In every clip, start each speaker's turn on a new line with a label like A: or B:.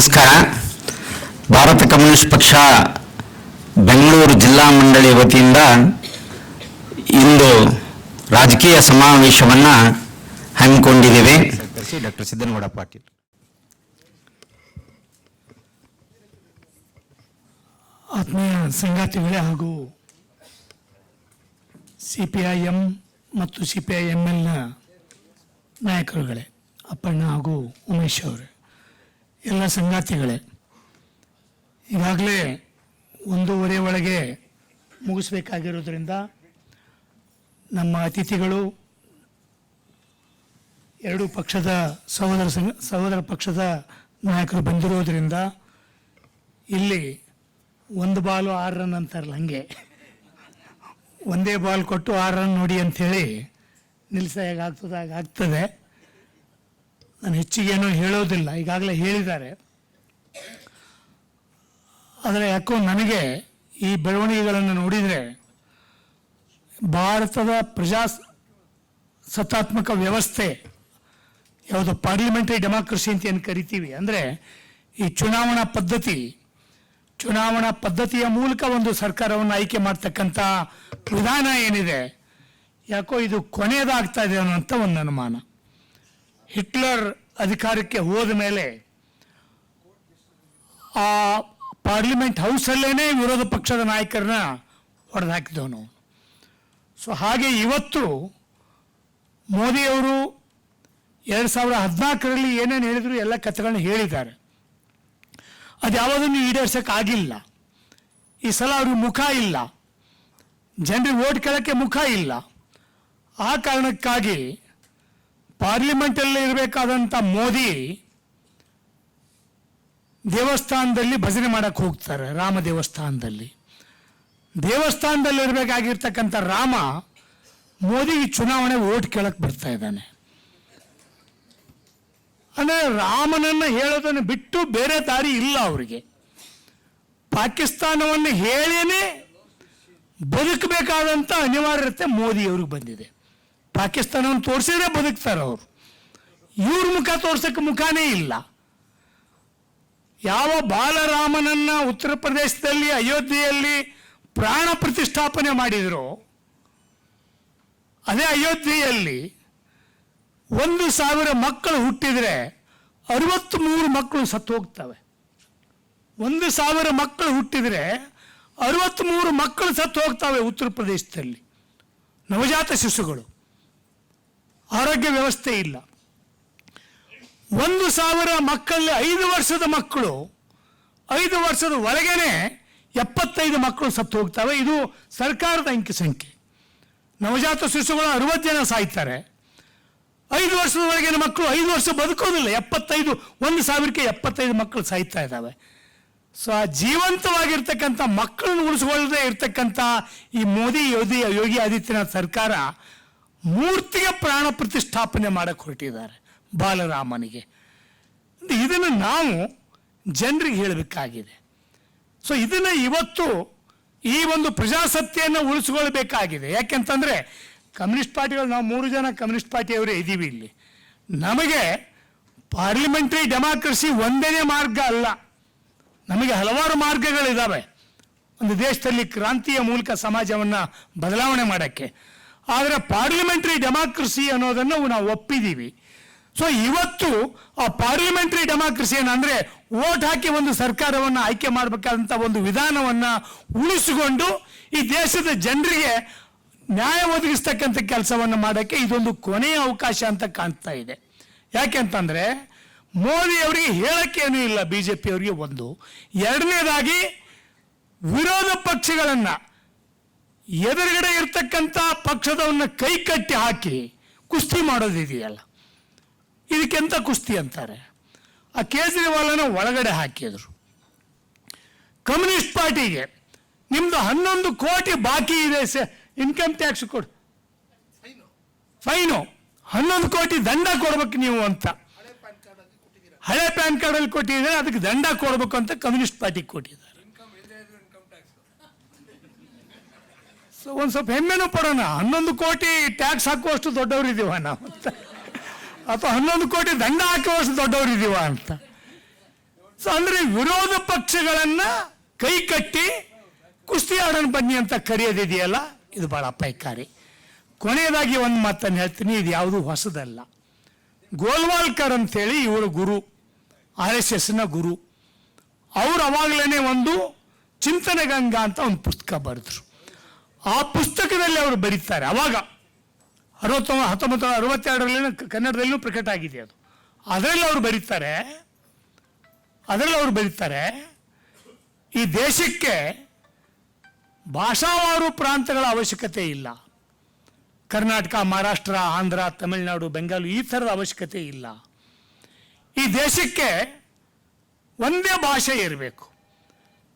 A: ನಮಸ್ಕಾರ. ಭಾರತ ಕಮ್ಯುನಿಸ್ಟ್ ಪಕ್ಷ ಬೆಂಗಳೂರು ಜಿಲ್ಲಾ ಮಂಡಳಿ ವತಿಯಿಂದ ಇಂದು ರಾಜಕೀಯ ಸಮಾವೇಶವನ್ನು ಹಮ್ಮಿಕೊಂಡಿದ್ದೇವೆ. ಡಾಕ್ಟರ್ ಸಿದ್ದನಗೌಡ ಪಾಟೀಲ್.
B: ಆತ್ಮೀಯ ಸಂಗಾತಿಗಳೇ ಹಾಗೂ ಸಿ ಪಿ ಐ ಎಂ ಮತ್ತು ಸಿ ಪಿ ಐ ಎಂ ಎಲ್ನ ನಾಯಕರುಗಳೇ ಅಪ್ಪಣ್ಣ ಹಾಗೂ ಉಮೇಶ್ ಅವರೇ. ಎಲ್ಲ ಸಂಗಾತಿಗಳೇ. ಈಗಾಗಲೇ ಒಂದೂವರೆ ಒಳಗೆ ಮುಗಿಸ್ಬೇಕಾಗಿರೋದ್ರಿಂದ ನಮ್ಮ ಅತಿಥಿಗಳು ಎರಡು ಪಕ್ಷದ ಸಹೋದರ ಸಹೋದರ ಪಕ್ಷದ ನಾಯಕರು ಬಂದಿರೋದ್ರಿಂದ ಇಲ್ಲಿ ಒಂದು ಬಾಲು ಆರು ರನ್ ಅಂತಾರಲ್ಲ ಹಂಗೆ. ಒಂದೇ ಬಾಲ್ ಕೊಟ್ಟು ಆರು ರನ್ ನೋಡಿ ಅಂಥೇಳಿ ನಿಲ್ಲಿಸ ಹೇಗಾಗ್ತದೆ ಹಾಗಾಗ್ತದೆ ನಾನು ಹೆಚ್ಚಿಗೇನು ಹೇಳೋದಿಲ್ಲ. ಈಗಾಗಲೇ ಹೇಳಿದ್ದಾರೆ. ಆದರೆ ಯಾಕೋ ನನಗೆ ಈ ಬೆಳವಣಿಗೆಗಳನ್ನು ನೋಡಿದರೆ ಭಾರತದ ಪ್ರಜಾ ಸತ್ತಾತ್ಮಕ ವ್ಯವಸ್ಥೆ, ಯಾವುದು ಪಾರ್ಲಿಮೆಂಟರಿ ಡೆಮಾಕ್ರಸಿ ಅಂತ ಏನು ಕರಿತೀವಿ ಅಂದರೆ ಈ ಚುನಾವಣಾ ಪದ್ಧತಿ, ಚುನಾವಣಾ ಪದ್ಧತಿಯ ಮೂಲಕ ಒಂದು ಸರ್ಕಾರವನ್ನು ಆಯ್ಕೆ ಮಾಡ್ತಕ್ಕಂಥ ವಿಧಾನ ಏನಿದೆ, ಯಾಕೋ ಇದು ಕೊನೆಯದಾಗ್ತಾ ಇದೆ ಅನ್ನೋಂಥ ಒಂದು ಅನುಮಾನ. ಹಿಟ್ಲರ್ ಅಧಿಕಾರಕ್ಕೆ ಹೋದ ಮೇಲೆ ಆ ಪಾರ್ಲಿಮೆಂಟ್ ಹೌಸಲ್ಲೇ ವಿರೋಧ ಪಕ್ಷದ ನಾಯಕರನ್ನ ಹೊಡೆದು ಹಾಕಿದವನು ಸೊ ಹಾಗೆ ಇವತ್ತು ಮೋದಿಯವರು ಎರಡು ಸಾವಿರದ ಹದಿನಾಲ್ಕರಲ್ಲಿ ಏನೇನು ಹೇಳಿದರು ಎಲ್ಲ ಕಥೆಗಳನ್ನ ಹೇಳಿದ್ದಾರೆ. ಅದು ಯಾವುದನ್ನು ಈಡೇರ್ಸೋಕ್ಕಾಗಿಲ್ಲ ಈ ಸಲ ಅವ್ರಿಗೆ ಮುಖ ಇಲ್ಲ. ಜನರಿಗೆ ಓಟ್ ಕೇಳೋಕ್ಕೆ ಮುಖ ಇಲ್ಲ. ಆ ಕಾರಣಕ್ಕಾಗಿ ಪಾರ್ಲಿಮೆಂಟಲ್ಲಿ ಇರಬೇಕಾದಂಥ ಮೋದಿ ದೇವಸ್ಥಾನದಲ್ಲಿ ಭಜನೆ ಮಾಡಕ್ಕೆ ಹೋಗ್ತಾರೆ, ರಾಮ ದೇವಸ್ಥಾನದಲ್ಲಿ. ದೇವಸ್ಥಾನದಲ್ಲಿ ಇರಬೇಕಾಗಿರ್ತಕ್ಕಂಥ ರಾಮ ಮೋದಿಗೆ ಚುನಾವಣೆ ಓಟ್ ಕೇಳಕ್ಕೆ ಬರ್ತಾ ಇದ್ದಾನೆ. ಅಂದರೆ ರಾಮನನ್ನು ಹೇಳೋದನ್ನು ಬಿಟ್ಟು ಬೇರೆ ದಾರಿ ಇಲ್ಲ ಅವರಿಗೆ. ಪಾಕಿಸ್ತಾನವನ್ನು ಹೇಳೇನೆ ಬದುಕಬೇಕಾದಂಥ ಅನಿವಾರ್ಯತೆ ಮೋದಿಯವ್ರಿಗೆ ಬಂದಿದೆ. ಪಾಕಿಸ್ತಾನವನ್ನು ತೋರಿಸಿದ್ರೆ ಬದುಕ್ತಾರೆ ಅವರು. ಇವ್ರ ಮುಖ ತೋರ್ಸಕ್ಕೆ ಮುಖಾನೇ ಇಲ್ಲ. ಯಾವ ಬಾಲರಾಮನನ್ನ ಉತ್ತರ ಪ್ರದೇಶದಲ್ಲಿ, ಅಯೋಧ್ಯೆಯಲ್ಲಿ ಪ್ರಾಣ ಪ್ರತಿಷ್ಠಾಪನೆ ಮಾಡಿದರೋ, ಅದೇ ಅಯೋಧ್ಯೆಯಲ್ಲಿ ಒಂದು ಸಾವಿರ ಮಕ್ಕಳು ಹುಟ್ಟಿದರೆ ಅರವತ್ತ್ ಮೂರು ಮಕ್ಕಳು ಸತ್ತು ಹೋಗ್ತವೆ. ಒಂದು ಸಾವಿರ ಮಕ್ಕಳು ಹುಟ್ಟಿದರೆ ಅರವತ್ತ್ ಮೂರು ಮಕ್ಕಳು ಸತ್ತು ಹೋಗ್ತವೆ ಉತ್ತರ ಪ್ರದೇಶದಲ್ಲಿ. ನವಜಾತ ಶಿಶುಗಳು. ಆರೋಗ್ಯ ವ್ಯವಸ್ಥೆ ಇಲ್ಲ. ಒಂದು ಸಾವಿರ ಮಕ್ಕಳಲ್ಲಿ ಐದು ವರ್ಷದ ಮಕ್ಕಳು, ಐದು ವರ್ಷದ ಒಳಗೇನೆ ಎಪ್ಪತ್ತೈದು ಮಕ್ಕಳು ಸತ್ತು ಹೋಗ್ತವೆ. ಇದು ಸರ್ಕಾರದ ಅಂಕಿ ಸಂಖ್ಯೆ. ನವಜಾತ ಶಿಶುಗಳು ಅರವತ್ತು ಜನ ಸಾಯ್ತಾರೆ. ಐದು ವರ್ಷದ ಒಳಗಿನ ಮಕ್ಕಳು ಐದು ವರ್ಷ ಬದುಕೋದಿಲ್ಲ. ಎಪ್ಪತ್ತೈದು, ಒಂದು ಸಾವಿರಕ್ಕೆ ಎಪ್ಪತ್ತೈದು ಮಕ್ಕಳು ಸಾಯ್ತಾ ಇದ್ದಾವೆ. ಸೊ ಆ ಜೀವಂತವಾಗಿರ್ತಕ್ಕಂಥ ಮಕ್ಕಳನ್ನು ಉಳಿಸ್ಕೊಳ್ಳದೆ ಇರ್ತಕ್ಕಂಥ ಈ ಮೋದಿ ಯೋಧಿ ಯೋಗಿ ಆದಿತ್ಯನಾಥ್ ಸರ್ಕಾರ ಮೂರ್ತಿಗೆ ಪ್ರಾಣ ಪ್ರತಿಷ್ಠಾಪನೆ ಮಾಡಕ್ಕೆ ಹೊರಟಿದ್ದಾರೆ ಬಾಲರಾಮನಿಗೆ. ಇದನ್ನು ನಾವು ಜನರಿಗೆ ಹೇಳಬೇಕಾಗಿದೆ. ಸೊ ಇದನ್ನು ಇವತ್ತು ಈ ಒಂದು ಪ್ರಜಾಸತ್ತೆಯನ್ನು ಉಳಿಸ್ಕೊಳ್ಬೇಕಾಗಿದೆ. ಯಾಕೆಂತಂದರೆ ಕಮ್ಯುನಿಸ್ಟ್ ಪಾರ್ಟಿಗಳು, ನಾವು ಮೂರು ಜನ ಕಮ್ಯುನಿಸ್ಟ್ ಪಾರ್ಟಿಯವರೇ ಇದ್ದೀವಿ ಇಲ್ಲಿ. ನಮಗೆ ಪಾರ್ಲಿಮೆಂಟರಿ ಡೆಮಾಕ್ರಸಿ ಒಂದೇ ಮಾರ್ಗ ಅಲ್ಲ. ನಮಗೆ ಹಲವಾರು ಮಾರ್ಗಗಳಿದ್ದಾವೆ ಒಂದು ದೇಶದಲ್ಲಿ ಕ್ರಾಂತಿಯ ಮೂಲಕ ಸಮಾಜವನ್ನು ಬದಲಾವಣೆ ಮಾಡೋಕ್ಕೆ. ಆದರೆ ಪಾರ್ಲಿಮೆಂಟ್ರಿ ಡೆಮಾಕ್ರಸಿ ಅನ್ನೋದನ್ನು ನಾವು ಒಪ್ಪಿದ್ದೀವಿ ಸೊ ಇವತ್ತು ಆ ಪಾರ್ಲಿಮೆಂಟ್ರಿ ಡೆಮಾಕ್ರಸಿ ಏನಂದರೆ ಓಟ್ ಹಾಕಿ ಒಂದು ಸರ್ಕಾರವನ್ನು ಆಯ್ಕೆ ಮಾಡಬೇಕಾದಂಥ ಒಂದು ವಿಧಾನವನ್ನು ಉಳಿಸಿಕೊಂಡು ಈ ದೇಶದ ಜನರಿಗೆ ನ್ಯಾಯ ಒದಗಿಸ್ತಕ್ಕಂಥ ಕೆಲಸವನ್ನು ಮಾಡೋಕ್ಕೆ ಇದೊಂದು ಕೊನೆಯ ಅವಕಾಶ ಅಂತ ಕಾಣ್ತಾ ಇದೆ. ಯಾಕೆಂತಂದರೆ ಮೋದಿ ಅವರಿಗೆ ಹೇಳೋಕ್ಕೇನೂ ಇಲ್ಲ ಬಿ ಜೆ ಪಿಯವರಿಗೆ ಒಂದು. ಎರಡನೇದಾಗಿ ವಿರೋಧ ಪಕ್ಷಗಳನ್ನು ಎದುರುಗಡೆ ಇರ್ತಕ್ಕಂಥ ಪಕ್ಷದವನ್ನ ಕೈ ಕಟ್ಟಿ ಹಾಕಿ ಕುಸ್ತಿ ಮಾಡೋದಿದೆಯಲ್ಲ? ಇದಕ್ಕೆಂತ ಕುಸ್ತಿ ಅಂತಾರೆ? ಆ ಕೇಜ್ರಿವಾಲನ ಒಳಗಡೆ ಹಾಕಿದರು. ಕಮ್ಯುನಿಸ್ಟ್ ಪಾರ್ಟಿಗೆ ನಿಮ್ದು ಹನ್ನೊಂದು ಕೋಟಿ ಬಾಕಿ ಇದೆ ಇನ್ಕಮ್ ಟ್ಯಾಕ್ಸ್ ಕೊಡು. ಫೈನು. ಹನ್ನೊಂದು ಕೋಟಿ ದಂಡ ಕೊಡ್ಬೇಕು ನೀವು ಅಂತ. ಹಳೆ ಪ್ಯಾನ್ ಕಾರ್ಡಲ್ಲಿ ಕೊಟ್ಟಿದ್ರೆ ಅದಕ್ಕೆ ದಂಡ ಕೊಡ್ಬೇಕು ಅಂತ ಕಮ್ಯುನಿಸ್ಟ್ ಪಾರ್ಟಿಗೆ ಕೊಟ್ಟಿದ್ದಾರೆ. ಸೊ ಒಂದು ಸ್ವಲ್ಪ ಹೆಮ್ಮೆನೂ ಪಡೋಣ. ಹನ್ನೊಂದು ಕೋಟಿ ಟ್ಯಾಕ್ಸ್ ಹಾಕುವಷ್ಟು ದೊಡ್ಡವರು ಇದೀವ ನಾವು ಅಂತ. ಅಥವಾ ಹನ್ನೊಂದು ಕೋಟಿ ದಂಡ ಹಾಕುವಷ್ಟು ದೊಡ್ಡವರು ಇದೀವ ಅಂತ. ಸೊ ಅಂದರೆ ವಿರೋಧ ಪಕ್ಷಗಳನ್ನ ಕೈ ಕಟ್ಟಿ ಕುಸ್ತಿ ಆಡೋಣ ಬನ್ನಿ ಅಂತ ಕರೆಯೋದಿದೆಯಲ್ಲ? ಇದು ಬಹಳ ಅಪಾಯಕಾರಿ. ಕೊನೆಯದಾಗಿ ಒಂದು ಮಾತನ್ನು ಹೇಳ್ತೀನಿ. ಇದು ಯಾವುದು ಹೊಸದಲ್ಲ. ಗೋಲ್ವಾಲ್ಕರ್ ಅಂತೇಳಿ ಇವರ ಗುರು, ಆರ್ ಎಸ್ ಎಸ್ನ ಗುರು. ಅವರು ಅವಾಗಲೇ ಒಂದು ಚಿಂತನೆ ಗಂಗಾ ಅಂತ ಒಂದು ಪುಸ್ತಕ ಬರೆದ್ರು. ಆ ಪುಸ್ತಕದಲ್ಲಿ ಅವರು ಬರೀತಾರೆ. ಅವಾಗ ಅರವತ್ತ, ಹತ್ತೊಂಬತ್ತು ಅರವತ್ತೆರಡರಲ್ಲಿ ಕನ್ನಡದಲ್ಲೂ ಪ್ರಕಟ ಆಗಿದೆ ಅದು. ಅದರಲ್ಲಿ ಅವರು ಬರೀತಾರೆ. ಅದರಲ್ಲಿ ಅವರು ಬರೀತಾರೆ, ಈ ದೇಶಕ್ಕೆ ಭಾಷಾವಾರು ಪ್ರಾಂತಗಳ ಅವಶ್ಯಕತೆ ಇಲ್ಲ. ಕರ್ನಾಟಕ, ಮಹಾರಾಷ್ಟ್ರ, ಆಂಧ್ರ, ತಮಿಳುನಾಡು, ಬೆಂಗಾಲು ಈ ಥರದ ಅವಶ್ಯಕತೆ ಇಲ್ಲ. ಈ ದೇಶಕ್ಕೆ ಒಂದೇ ಭಾಷೆ ಇರಬೇಕು.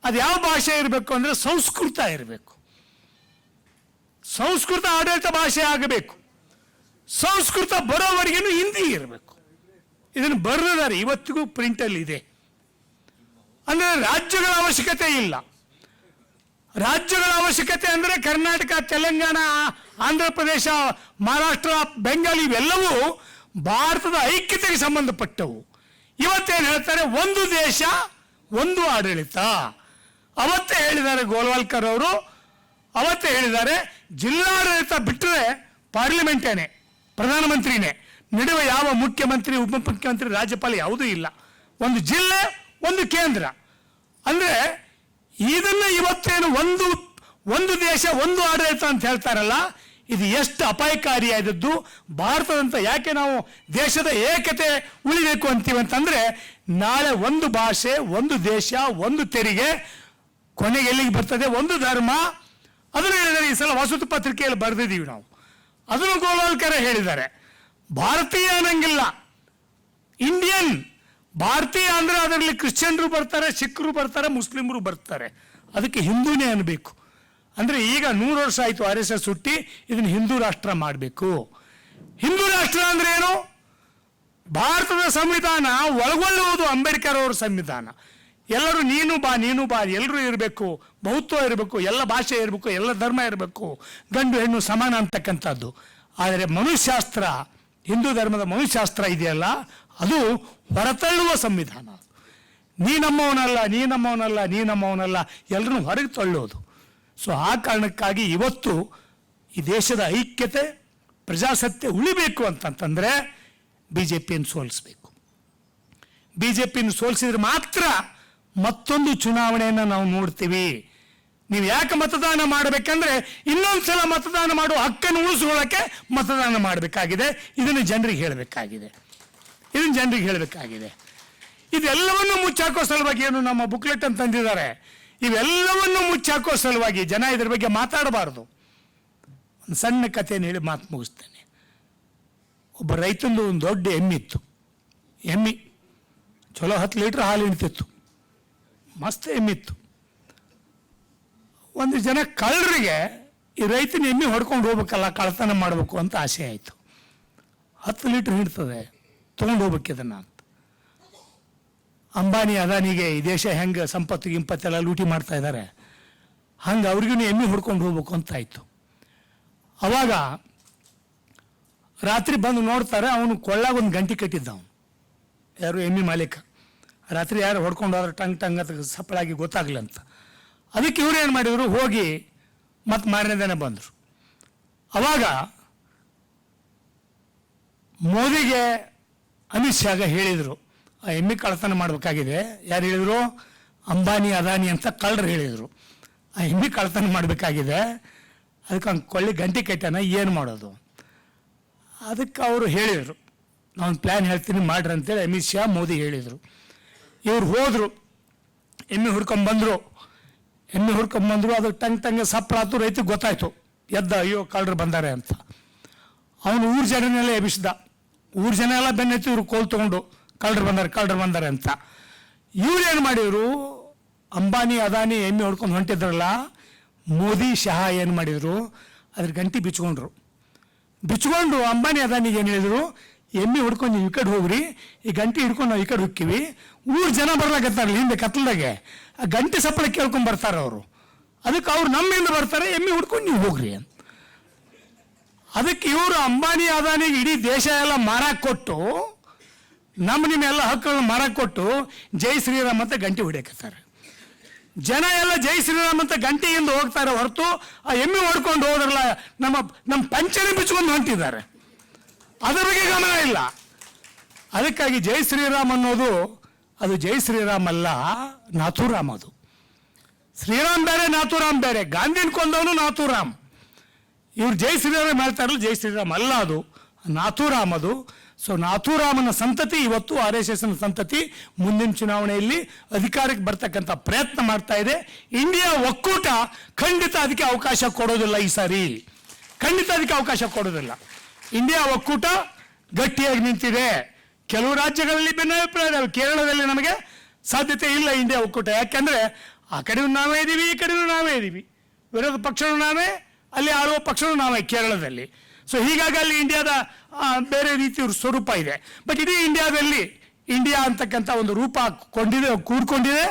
B: ಅದು ಯಾವ ಭಾಷೆ ಇರಬೇಕು ಅಂದರೆ ಸಂಸ್ಕೃತ ಇರಬೇಕು. ಸಂಸ್ಕೃತ ಆಡಳಿತ ಭಾಷೆ ಆಗಬೇಕು. ಸಂಸ್ಕೃತ ಬರೋವರೆಗೂ ಹಿಂದಿ ಇರಬೇಕು. ಇದನ್ನು ಬರೆದಿದ್ದಾರೆ, ಇವತ್ತಿಗೂ ಪ್ರಿಂಟಲ್ಲಿ ಇದೆ ಅಂದರೆ ರಾಜ್ಯಗಳ ಅವಶ್ಯಕತೆ ಇಲ್ಲ. ರಾಜ್ಯಗಳ ಅವಶ್ಯಕತೆ ಅಂದರೆ ಕರ್ನಾಟಕ, ತೆಲಂಗಾಣ, ಆಂಧ್ರ ಪ್ರದೇಶ, ಮಹಾರಾಷ್ಟ್ರ, ಬೆಂಗಾಲ್, ಇವೆಲ್ಲವೂ ಭಾರತದ ಐಕ್ಯತೆಗೆ ಸಂಬಂಧಪಟ್ಟವು. ಇವತ್ತೇನು ಹೇಳ್ತಾರೆ? ಒಂದು ದೇಶ, ಒಂದು ಆಡಳಿತ. ಅವತ್ತೇ ಹೇಳಿದ್ದಾರೆ ಗೋಲ್ವಾಲ್ಕರ್ ಅವರು ಅವತ್ತೇ ಹೇಳಿದ್ದಾರೆ, ಜಿಲ್ಲಾಡಳಿತ ಬಿಟ್ಟರೆ ಪಾರ್ಲಿಮೆಂಟೇನೆ, ಪ್ರಧಾನಮಂತ್ರಿನೇ. ನಡುವೆ ಯಾವ ಮುಖ್ಯಮಂತ್ರಿ, ಉಪಮುಖ್ಯಮಂತ್ರಿ, ರಾಜ್ಯಪಾಲ ಯಾವುದೂ ಇಲ್ಲ. ಒಂದು ಜಿಲ್ಲೆ, ಒಂದು ಕೇಂದ್ರ. ಅಂದರೆ ಇದನ್ನು ಇವತ್ತೇನು ಒಂದು ಒಂದು ದೇಶ, ಒಂದು ಆಡಳಿತ ಅಂತ ಹೇಳ್ತಾರಲ್ಲ, ಇದು ಎಷ್ಟು ಅಪಾಯಕಾರಿಯಾದದ್ದು. ಭಾರತದಂತ ಯಾಕೆ ನಾವು ದೇಶದ ಏಕತೆ ಉಳಿಬೇಕು ಅಂತೀವಿ ಅಂತಂದರೆ, ನಾಳೆ ಒಂದು ಭಾಷೆ, ಒಂದು ದೇಶ, ಒಂದು ತೆರಿಗೆ ಕೊನೆಗೆ ಎಲ್ಲಿಗೆ ಬರ್ತದೆ? ಒಂದು ಧರ್ಮ ಅದನ್ನು ಹೇಳಿದ್ದಾರೆ ಈ ಸಲ ವಸತಿ ಪತ್ರಿಕೆಯಲ್ಲಿ ಬರೆದಿದ್ದೀವಿ ನಾವು. ಅದನ್ನು ಗೋಲ್ವಾಲ್ಕರ್ ಹೇಳಿದ್ದಾರೆ. ಭಾರತೀಯ ಅನ್ನಂಗಿಲ್ಲ. ಇಂಡಿಯನ್ ಭಾರತೀಯ ಅಂದರೆ ಅದರಲ್ಲಿ ಕ್ರಿಶ್ಚಿಯನ್ರು ಬರ್ತಾರೆ ಸಿಖ್ರು ಬರ್ತಾರೆ, ಮುಸ್ಲಿಮರು ಬರ್ತಾರೆ. ಅದಕ್ಕೆ ಹಿಂದೂನೇ ಅನ್ನಬೇಕು ಅಂದರೆ ಈಗ ನೂರು ವರ್ಷ ಆಯಿತು ಆರ್ ಎಸ್ ಎಸ್ ಹುಟ್ಟಿ ಇದನ್ನ ಹಿಂದೂ ರಾಷ್ಟ್ರ ಮಾಡಬೇಕು. ಹಿಂದೂ ರಾಷ್ಟ್ರ ಅಂದ್ರೆ ಏನು? ಭಾರತದ ಸಂವಿಧಾನ ಒಳಗೊಳ್ಳುವುದು ಅಂಬೇಡ್ಕರ್ ಅವರ ಸಂವಿಧಾನ. ಎಲ್ಲರೂ ನೀನು ಬಾ ನೀನು ಬಾ ಎಲ್ಲರೂ ಇರಬೇಕು ಬಹುತ್ವ ಇರಬೇಕು, ಎಲ್ಲ ಭಾಷೆ ಇರಬೇಕು, ಎಲ್ಲ ಧರ್ಮ ಇರಬೇಕು, ಗಂಡು ಹೆಣ್ಣು ಸಮಾನ ಅಂತಕ್ಕಂಥದ್ದು. ಆದರೆ ಮನುಶಾಸ್ತ್ರ ಹಿಂದೂ ಧರ್ಮದ ಮನುಶಾಸ್ತ್ರ ಇದೆಯಲ್ಲ, ಅದು ಹೊರತಳ್ಳುವ ಸಂವಿಧಾನ. ನೀ ನಮ್ಮವನಲ್ಲ ನೀ ನಮ್ಮವನಲ್ಲ ನೀ ನಮ್ಮವನಲ್ಲ ಎಲ್ಲರೂ ಹೊರಗೆ ತಳ್ಳೋದು ಸೊ ಆ ಕಾರಣಕ್ಕಾಗಿ ಇವತ್ತು ಈ ದೇಶದ ಐಕ್ಯತೆ, ಪ್ರಜಾಸತ್ತೆ ಉಳಿಬೇಕು ಅಂತಂತಂದರೆ ಬಿ ಜೆ ಪಿಯನ್ನು ಸೋಲಿಸಬೇಕು. ಬಿ ಜೆ ಪಿಯನ್ನು ಸೋಲಿಸಿದ್ರೆ ಮಾತ್ರ ಮತ್ತೊಂದು ಚುನಾವಣೆಯನ್ನು ನಾವು ನೋಡ್ತೀವಿ. ನೀವು ಯಾಕೆ ಮತದಾನ ಮಾಡಬೇಕಂದ್ರೆ ಇನ್ನೊಂದ್ಸಲ ಮತದಾನ ಮಾಡುವ ಹಕ್ಕನ್ನು ಉಳಿಸ್ಕೊಳ್ಳೋಕ್ಕೆ ಮತದಾನ ಮಾಡಬೇಕಾಗಿದೆ. ಇದನ್ನು ಜನರಿಗೆ ಹೇಳಬೇಕಾಗಿದೆ. ಇದನ್ನು ಜನರಿಗೆ ಹೇಳಬೇಕಾಗಿದೆ. ಇದೆಲ್ಲವನ್ನು ಮುಚ್ಚಾಕೋ ಸಲುವಾಗಿ ಏನು ನಮ್ಮ ಬುಕ್ಲೆಟ್ ಅಂತ ತಂದಿದ್ದಾರೆ. ಇವೆಲ್ಲವನ್ನು ಮುಚ್ಚಾಕೋ ಸಲುವಾಗಿ ಜನ ಇದ್ರ ಬಗ್ಗೆ ಮಾತಾಡಬಾರ್ದು. ಒಂದು ಸಣ್ಣ ಕಥೆಯನ್ನು ಹೇಳಿ ಮಾತು ಮುಗಿಸ್ತೇನೆ. ಒಬ್ಬ ರೈತಂದು ಒಂದು ದೊಡ್ಡ ಎಮ್ಮಿತ್ತು ಎಮ್ಮಿ. ಚಲೋ ಹತ್ತು ಲೀಟ್ರ್ ಹಾಲು ಹಿಡ್ತಿತ್ತು. ಮಸ್ತ್ ಎಮ್ಮಿತ್ತು ಒಂದು ಜನ ಕಳ್ಳರಿಗೆ ಈ ರೈತನ ಎಮ್ಮೆ ಹೊಡ್ಕೊಂಡು ಹೋಗ್ಬೇಕಲ್ಲ ಕಳ್ತನ ಮಾಡಬೇಕು ಅಂತ ಆಸೆ ಆಯಿತು. ಹತ್ತು ಲೀಟ್ರ್ ಹಿಡ್ತದೆ, ತೊಗೊಂಡು ಹೋಗ್ಬೇಕು ಇದನ್ನು ಅಂತ. ಅಂಬಾನಿ, ಅದಾನಿಗೆ ಈ ದೇಶ ಹೆಂಗೆ ಸಂಪತ್ತು ಗಿಂಪತ್ತೆಲ್ಲ ಲೂಟಿ ಮಾಡ್ತಾ ಇದ್ದಾರೆ ಹಂಗೆ ಅವ್ರಿಗೂ ಎಮ್ಮೆ ಹೊಡ್ಕೊಂಡು ಹೋಗ್ಬೇಕು ಅಂತ ಆಯಿತು. ಅವಾಗ ರಾತ್ರಿ ಬಂದು ನೋಡ್ತಾರೆ, ಅವನು ಕೊಳ್ಳಾಗ ಒಂದು ಗಂಟೆ ಕಟ್ಟಿದ್ದ ಅವನು. ಯಾರು ಎಮ್ಮೆ ಮಾಲೀಕ. ರಾತ್ರಿ ಯಾರು ಹೊಡ್ಕೊಂಡು ಹೋದ್ರೆ ಟಂಗ್ ಟಂಗ್ ಅಂತ ಸಪ್ಪಳಾಗಿ ಗೊತ್ತಾಗ್ಲಿ ಅಂತ ಅದಕ್ಕೆ ಇವ್ರು ಏನು ಮಾಡಿದ್ರು? ಹೋಗಿ ಮತ್ತೆ ಮಾರನೇ ದಿನ ಬಂದರು. ಅವಾಗ ಮೋದಿಗೆ ಅಮಿತ್ ಶಾಗ ಹೇಳಿದರು. ಆ ಎಮ್ಮೆ ಕಳ್ಳತನ ಮಾಡಬೇಕಾಗಿದೆ. ಯಾರು ಹೇಳಿದರು? ಅಂಬಾನಿ, ಅದಾನಿ ಅಂತ ಕಳ್ಳರು ಹೇಳಿದರು. ಆ ಎಮ್ಮೆ ಕಳ್ಳತನ ಮಾಡಬೇಕಾಗಿದೆ. ಅದಕ್ಕೆ ಅವ್ನು ಕೊಳ್ಳಿ ಗಂಟೆ ಕೆಟ್ಟನ ಏನು ಮಾಡೋದು? ಅದಕ್ಕೆ ಅವರು ಹೇಳಿದರು. ನಾನು ಪ್ಲ್ಯಾನ್ ಹೇಳ್ತೀನಿ ಮಾಡ್ರಿ ಅಂತೇಳಿ ಅಮಿತ್ ಶಾ ಮೋದಿ ಹೇಳಿದರು. ಇವ್ರು ಹೋದರು, ಎಮ್ಮೆ ಹುಡ್ಕೊಂಬಂದರು ಎಮ್ಮೆ ಹುಡ್ಕೊಂಬಂದರು ಅದ್ರ ಟಂಗ್ ಟಂಗ ಸಪ್ಪಳಾತು ರೈತಿಗೆ ಗೊತ್ತಾಯ್ತು. ಎದ್ದ, ಅಯ್ಯೋ, ಕಳ್ಳರು ಬಂದಾರೆ ಅಂತ. ಅವನು ಊರ್ ಜನನೆಲ್ಲ ಎಬ್ಬಿಸಿದ ಊರ್ ಜನ ಎಲ್ಲ ಬೆನ್ನೆತ್ತಿ ಇವ್ರು ಕೋಲ್ ತಗೊಂಡು, ಕಳ್ಳರು ಬಂದಾರೆ ಕಳ್ಳರು ಬಂದಾರೆ ಅಂತ. ಇವ್ರು ಏನು ಮಾಡಿದ್ರು? ಅಂಬಾನಿ, ಅದಾನಿ, ಎಮ್ಮೆ ಹೊಡ್ಕೊಂಡು ಹೊಂಟಿದ್ರಲ್ಲ, ಮೋದಿ ಶಹಾ ಏನು ಮಾಡಿದ್ರು? ಅದ್ರ ಗಂಟಿ ಬಿಚ್ಕೊಂಡ್ರು. ಬಿಚ್ಕೊಂಡು ಅಂಬಾನಿ, ಅದಾನಿಗೆ ಏನು ಹೇಳಿದ್ರು? ಎಮ್ಮೆ ಹುಡ್ಕೊಂಡು ನೀವು ಈ ಕಡೆ ಹೋಗ್ರಿ, ಈ ಗಂಟೆ ಹಿಡ್ಕೊಂಡು ನಾವು ಈ ಕಡೆ ಹುಕ್ಕಿವಿ ಊರು ಜನ ಬರ್ಲಾಕತ್ತಾರಲ್ಲ ಹಿಂದೆ ಕತ್ಲದಾಗೆ ಆ ಗಂಟೆ ಸಪ್ಪಳ ಕೇಳ್ಕೊಂಡು ಬರ್ತಾರೆ ಅವರು. ಅದಕ್ಕೆ ಅವ್ರು ನಮ್ಮಿಂದ ಬರ್ತಾರೆ, ಎಮ್ಮೆ ಹುಡ್ಕೊಂಡು ನೀವು ಹೋಗ್ರಿ ಅಂತ. ಅದಕ್ಕೆ ಇವರು ಅಂಬಾನಿ ಅದಾನಿಗೆ ಇಡೀ ದೇಶ ಎಲ್ಲ ಮಾರಾಕ್ ಕೊಟ್ಟು ನಮ್ಮ ನಿಮ್ಮೆಲ್ಲ ಹಕ್ಕುಗಳನ್ನ ಮಾರಾಕ್ ಕೊಟ್ಟು ಜೈ ಶ್ರೀರಾಮ್ ಅಂತ ಗಂಟೆ ಹೊಡಿಯಕತ್ತಾರೆ. ಜನ ಎಲ್ಲ ಜೈ ಶ್ರೀರಾಮ್ ಅಂತ ಗಂಟೆಯಿಂದ ಹೋಗ್ತಾರೆ ಹೊರತು, ಆ ಎಮ್ಮೆ ಹೊಡ್ಕೊಂಡು ಹೋದ್ರಲ್ಲ ನಮ್ಮ ನಮ್ಮ ಪಂಚನೆ ಬಿಚ್ಕೊಂಡು ಹೊಂಟಿದ್ದಾರೆ. ಅದರ ಬಗ್ಗೆ ಗಮನ ಇಲ್ಲ. ಅದಕ್ಕಾಗಿ ಜೈ ಶ್ರೀರಾಮ್ ಅನ್ನೋದು, ಅದು ಜೈ ಶ್ರೀರಾಮ್ ಅಲ್ಲ, ನಾಥೂರಾಮ್ ಅದು. ಶ್ರೀರಾಮ್ ಬೇರೆ, ನಾಥೂರಾಮ್ ಬೇರೆ. ಗಾಂಧಿನ ಕೊಂದವನು ನಾಥೂರಾಮ್. ಇವ್ರು ಜೈ ಶ್ರೀರಾಮ್ ಹೇಳ್ತಾರಲ್ಲ ಜೈ ಶ್ರೀರಾಮ್ ಅಲ್ಲ ಅದು. ನಾಥೂರಾಮ್ ಅದು. ಸೊ ನಾಥೂರಾಮನ ಸಂತತಿ, ಇವತ್ತು ಆರ್ ಎಸ್ ಎಸ್ನ ಸಂತತಿ ಮುಂದಿನ ಚುನಾವಣೆಯಲ್ಲಿ ಅಧಿಕಾರಕ್ಕೆ ಬರ್ತಕ್ಕಂಥ ಪ್ರಯತ್ನ ಮಾಡ್ತಾ ಇದೆ. ಇಂಡಿಯಾ ಒಕ್ಕೂಟ ಖಂಡಿತ ಅದಕ್ಕೆ ಅವಕಾಶ ಕೊಡೋದಿಲ್ಲ ಈ ಸಾರಿ. ಖಂಡಿತ ಅದಕ್ಕೆ ಅವಕಾಶ ಕೊಡೋದಿಲ್ಲ. ಇಂಡಿಯಾ ಒಕ್ಕೂಟ ಗಟ್ಟಿಯಾಗಿ ನಿಂತಿದೆ. ಕೆಲವು ರಾಜ್ಯಗಳಲ್ಲಿ ಭಿನ್ನಾಭಿಪ್ರಾಯ ಕೇರಳದಲ್ಲಿ ನಮಗೆ ಸಾಧ್ಯತೆ ಇಲ್ಲ ಇಂಡಿಯಾ ಒಕ್ಕೂಟ. ಯಾಕೆಂದ್ರೆ ಆ ಕಡೆಯೂ ನಾವೇ ಇದ್ದೀವಿ ಈ ಕಡೆಯೂ ನಾವೇ ಇದ್ದೀವಿ ವಿರೋಧ ಪಕ್ಷನೂ ನಾವೇ, ಅಲ್ಲಿ ಆಳುವ ಪಕ್ಷನೂ ನಾವೇ ಕೇರಳದಲ್ಲಿ. ಸೊ ಹೀಗಾಗಿ ಅಲ್ಲಿ ಇಂಡಿಯಾದ ಬೇರೆ ರೀತಿಯ ಸ್ವರೂಪ ಇದೆ. ಬಟ್ ಇಡೀ ಇಂಡಿಯಾದಲ್ಲಿ ಇಂಡಿಯಾ ಅಂತಕ್ಕಂಥ ಒಂದು ರೂಪ ಕೊಂಡಿದೆ, ಕೂಡ್ಕೊಂಡಿದೆ.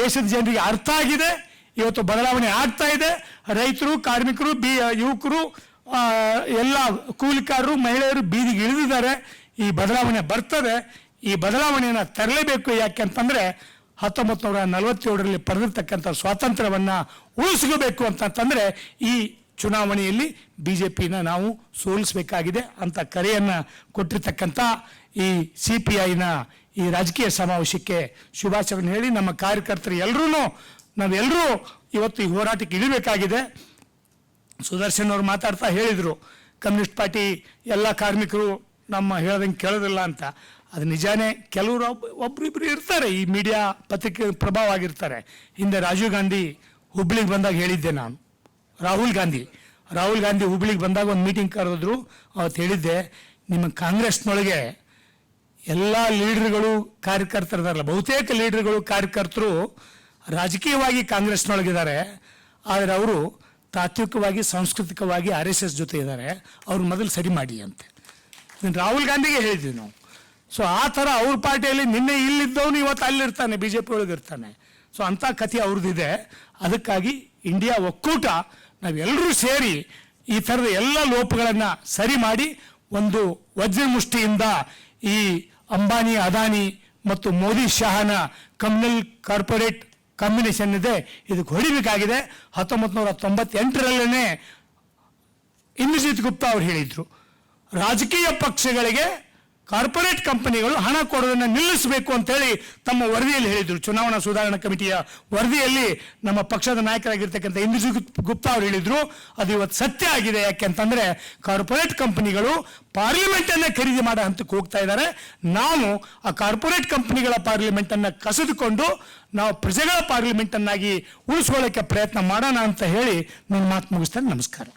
B: ದೇಶದ ಜನರಿಗೆ ಅರ್ಥ ಆಗಿದೆ. ಇವತ್ತು ಬದಲಾವಣೆ ಆಗ್ತಾ ಇದೆ. ರೈತರು, ಕಾರ್ಮಿಕರು, ಬಿ, ಯುವಕರು ಎಲ್ಲ ಕೂಲಿಕಾರರು, ಮಹಿಳೆಯರು ಬೀದಿಗೆ ಇಳಿದಿದ್ದಾರೆ. ಈ ಬದಲಾವಣೆ ಬರ್ತದೆ. ಈ ಬದಲಾವಣೆಯನ್ನು ತರಲೇಬೇಕು ಯಾಕೆಂತಂದ್ರೆ ಹತ್ತೊಂಬತ್ತು ನೂರ ನಲವತ್ತೇಳರಲ್ಲಿ ಪಡೆದಿರ್ತಕ್ಕಂಥ ಸ್ವಾತಂತ್ರ್ಯವನ್ನು ಉಳಿಸ್ಕೋಬೇಕು ಅಂತಂತಂದರೆ ಈ ಚುನಾವಣೆಯಲ್ಲಿ ಬಿ ಜೆ ಪಿನ ನಾವು ಸೋಲಿಸಬೇಕಾಗಿದೆ ಅಂತ ಕರೆಯನ್ನು ಕೊಟ್ಟಿರ್ತಕ್ಕಂಥ ಈ ಸಿ ಪಿ ಐನ ಈ ರಾಜಕೀಯ ಸಮಾವೇಶಕ್ಕೆ ಶುಭಾಶಯವನ್ನು ಹೇಳಿ ನಮ್ಮ ಕಾರ್ಯಕರ್ತರು ಎಲ್ಲರೂ ನಾವೆಲ್ಲರೂ ಇವತ್ತು ಈ ಹೋರಾಟಕ್ಕೆ ಇಳಿಬೇಕಾಗಿದೆ. ಸುದರ್ಶನ್ ಅವರು ಮಾತಾಡ್ತಾ ಹೇಳಿದರು, ಕಮ್ಯುನಿಸ್ಟ್ ಪಾರ್ಟಿ ಎಲ್ಲ ಕಾರ್ಮಿಕರು ನಮ್ಮ ಹೇಳೋದಂಗೆ ಕೇಳೋದಿಲ್ಲ ಅಂತ. ಅದು ನಿಜಾನೇ ಕೆಲವರು ಒಬ್ಬ ಒಬ್ರಿಬ್ರು ಇರ್ತಾರೆ, ಈ ಮೀಡಿಯಾ ಪತ್ರಿಕೆ ಪ್ರಭಾವ ಆಗಿರ್ತಾರೆ. ಹಿಂದೆ ರಾಜೀವ್ ಗಾಂಧಿ ಹುಬ್ಳಿಗೆ ಬಂದಾಗ ಹೇಳಿದ್ದೆ ನಾನು. ರಾಹುಲ್ ಗಾಂಧಿ. ರಾಹುಲ್ ಗಾಂಧಿ ಹುಬ್ಳಿಗೆ ಬಂದಾಗ ಒಂದು ಮೀಟಿಂಗ್ ಕರೆದಿದ್ರು ಅವತ್ತು ಹೇಳಿದ್ದೆ, ನಿಮ್ಮ ಕಾಂಗ್ರೆಸ್ನೊಳಗೆ ಎಲ್ಲ ಲೀಡರ್ಗಳು ಕಾರ್ಯಕರ್ತರಿದಾರಲ್ಲ ಬಹುತೇಕ ಲೀಡ್ರ್ಗಳು ಕಾರ್ಯಕರ್ತರು ರಾಜಕೀಯವಾಗಿ ಕಾಂಗ್ರೆಸ್ನೊಳಗಿದ್ದಾರೆ. ಆದರೆ ಅವರು ತಾತ್ವಿಕವಾಗಿ, ಸಾಂಸ್ಕೃತಿಕವಾಗಿ ಆರ್ ಎಸ್ ಎಸ್ ಜೊತೆ ಇದ್ದಾರೆ. ಅವ್ರು ಮೊದಲು ಸರಿ ಮಾಡಿ ಅಂತೆ. ರಾಹುಲ್ ಗಾಂಧಿಗೆ ಹೇಳಿದ್ವಿ ನಾವು. ಸೊ ಆ ಥರ ಅವ್ರ ಪಾರ್ಟಿಯಲ್ಲಿ ನಿನ್ನೆ ಇಲ್ಲಿದ್ದವನು ಇವತ್ತು ಅಲ್ಲಿರ್ತಾನೆ ಬಿ ಜೆ ಪಿ ಒಳಗಿರ್ತಾನೆ ಸೊ ಅಂಥ ಕಥೆ ಅವ್ರದ್ದಿದೆ. ಅದಕ್ಕಾಗಿ ಇಂಡಿಯಾ ಒಕ್ಕೂಟ ನಾವೆಲ್ಲರೂ ಸೇರಿ ಈ ಥರದ ಎಲ್ಲ ಲೋಪಗಳನ್ನು ಸರಿ ಮಾಡಿ ಒಂದು ವಜ್ರ ಮುಷ್ಟಿಯಿಂದ ಈ ಅಂಬಾನಿ, ಅದಾನಿ ಮತ್ತು ಮೋದಿ ಶಹಾನ ಕಮ್ಯುನಲ್ ಕಾರ್ಪೊರೇಟ್ ಕಾಂಬಿನೇಷನ್ ಇದೆ. ಇದಕ್ಕೆ ಹೊಡಿಬೇಕಾಗಿದೆ. ಹತ್ತೊಂಬತ್ತು ನೂರ ತೊಂಬತ್ತೆಂಟರಲ್ಲೇ ಇಂದ್ರಜಿತ್ ಗುಪ್ತಾ ಅವರು ಹೇಳಿದ್ರು. ರಾಜಕೀಯ ಪಕ್ಷಗಳಿಗೆ ಕಾರ್ಪೊರೇಟ್ ಕಂಪನಿಗಳು ಹಣ ಕೊಡೋದನ್ನು ನಿಲ್ಲಿಸಬೇಕು ಅಂತೇಳಿ ತಮ್ಮ ವರದಿಯಲ್ಲಿ ಹೇಳಿದರು. ಚುನಾವಣಾ ಸುಧಾರಣಾ ಕಮಿಟಿಯ ವರದಿಯಲ್ಲಿ ನಮ್ಮ ಪಕ್ಷದ ನಾಯಕರಾಗಿರ್ತಕ್ಕಂಥ ಇಂದ್ರಜಿತ್ ಗುಪ್- ಗುಪ್ತಾ ಅವರು ಹೇಳಿದ್ರು. ಅದು ಇವತ್ತು ಸತ್ಯ ಆಗಿದೆ. ಯಾಕೆಂತಂದ್ರೆ ಕಾರ್ಪೊರೇಟ್ ಕಂಪನಿಗಳು ಪಾರ್ಲಿಮೆಂಟ್ ಅನ್ನ ಖರೀದಿ ಮಾಡೋ ಹಂತಕ್ಕೆ ಹೋಗ್ತಾ ಇದ್ದಾರೆ. ನಾವು ಆ ಕಾರ್ಪೊರೇಟ್ ಕಂಪನಿಗಳ ಪಾರ್ಲಿಮೆಂಟನ್ನು ಕಸಿದುಕೊಂಡು ನಾವು ಪ್ರಜೆಗಳ ಪಾರ್ಲಿಮೆಂಟನ್ನಾಗಿ ಅನ್ನಾಗಿ ಉಳಿಸ್ಕೊಳ್ಳೋಕೆ ಪ್ರಯತ್ನ ಮಾಡೋಣ ಅಂತ ಹೇಳಿ ನನ್ನ ಮಾತು ಮುಗಿಸ್ತೇನೆ ನಮಸ್ಕಾರ.